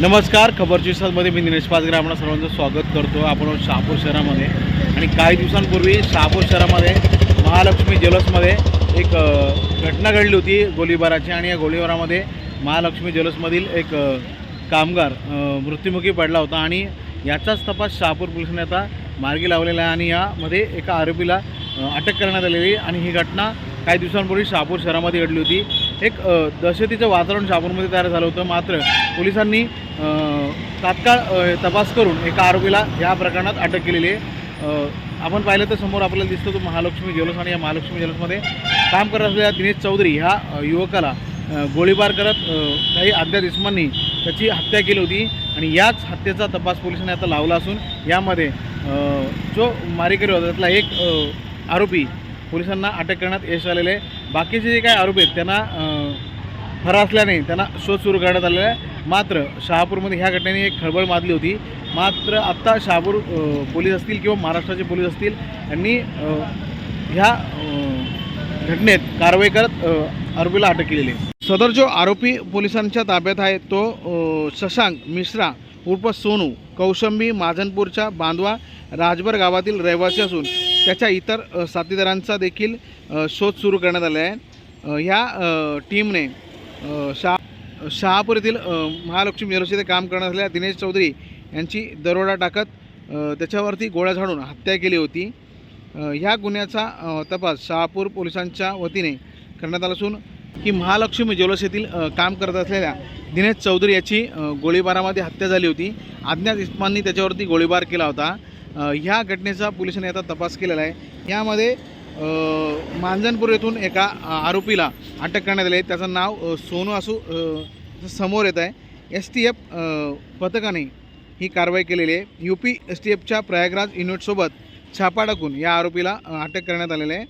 नमस्कार खबरची मध्ये मी दिनेश पाचगरे आपण सर्वांचं स्वागत करतो. आपण शहापूर शहरामध्ये. आणि काही दिवसांपूर्वी शहापूर शहरामध्ये महालक्ष्मी ज्वेलर्समध्ये एक घटना घडली होती गोळीबाराची आणि या गोळीबारामध्ये महालक्ष्मी ज्वेलर्समधील एक कामगार मृत्युमुखी पडला होता. आणि याचाच तपास शहापूर पोलिसांनी आता मार्गी लावलेला आहे. आणि यामध्ये एका आरोपीला अटक करण्यात आलेली आणि ही घटना काही दिवसांपूर्वी शहापूर शहरामध्ये घडली होती. एक दहशतीचं वातावरण शहापूरमध्ये तयार झालं होतं. मात्र पोलिसांनी तात्काळ तपास करून एका आरोपीला या प्रकरणात अटक केलेली आहे. आपण पाहिलं तर समोर आपल्याला दिसतो तो महालक्ष्मी ज्वेलर्स आणि या महालक्ष्मी ज्वेलर्समध्ये काम करत असलेल्या दिनेश चौधरी ह्या युवकाला गोळीबार करत काही अज्ञात इसमांनी त्याची हत्या केली होती आणि याच हत्येचा तपास पोलिसांनी आता लावला असून यामध्ये जो मारेकरी होता त्यातला एक आरोपी पोलिसांना अटक करण्यात यश आलेले आहे. बाकीचे जे काही आरोपी आहेत त्यांना फर असल्याने त्यांना शोध सुरू करण्यात आलेला आहे. मात्र शहापूरमध्ये ह्या घटनेने एक खळबळ माजली होती. मात्र आत्ता शहापूर पोलीस असतील किंवा महाराष्ट्राचे पोलीस असतील यांनी ह्या घटनेत कारवाई करत आरोपीला अटक केलेली आहे. सदर जो आरोपी पोलिसांच्या ताब्यात आहे तो शशांक मिश्रा उर्फ सोनू कौशंबी माजनपूरच्या बांधवा राजभर गावातील रहिवासी असून त्याच्या इतर साथीदारांचा देखील शोध सुरू करण्यात आला आहे. ह्या टीमने शहा शहापूर येथील महालक्ष्मी युनिव्हर्सिटीत काम करण्यात आलेल्या दिनेश चौधरी यांची दरोडा टाकत त्याच्यावरती गोळ्या झाडून हत्या केली होती. ह्या गुन्ह्याचा तपास शहापूर पोलिसांच्या वतीने करण्यात आला असून की महालक्ष्मी ज्वेलर्स येथील काम करत असलेल्या दिनेश चौधरी याची गोळीबारामध्ये हत्या झाली होती. अज्ञात इस्मांनी त्याच्यावरती गोळीबार केला होता. ह्या घटनेचा पोलिसांनी आता तपास केलेला आहे. यामध्ये मांजनपूर येथून एका आरोपीला अटक करण्यात आली आहे. त्याचं नाव सोनू असू समोर येत आहे. एस टी एफ पथकाने ही कारवाई केलेली आहे. यू पी एस टी एफच्या प्रयागराज युनिटसोबत छापा टाकून या आरोपीला अटक करण्यात आलेलं आहे.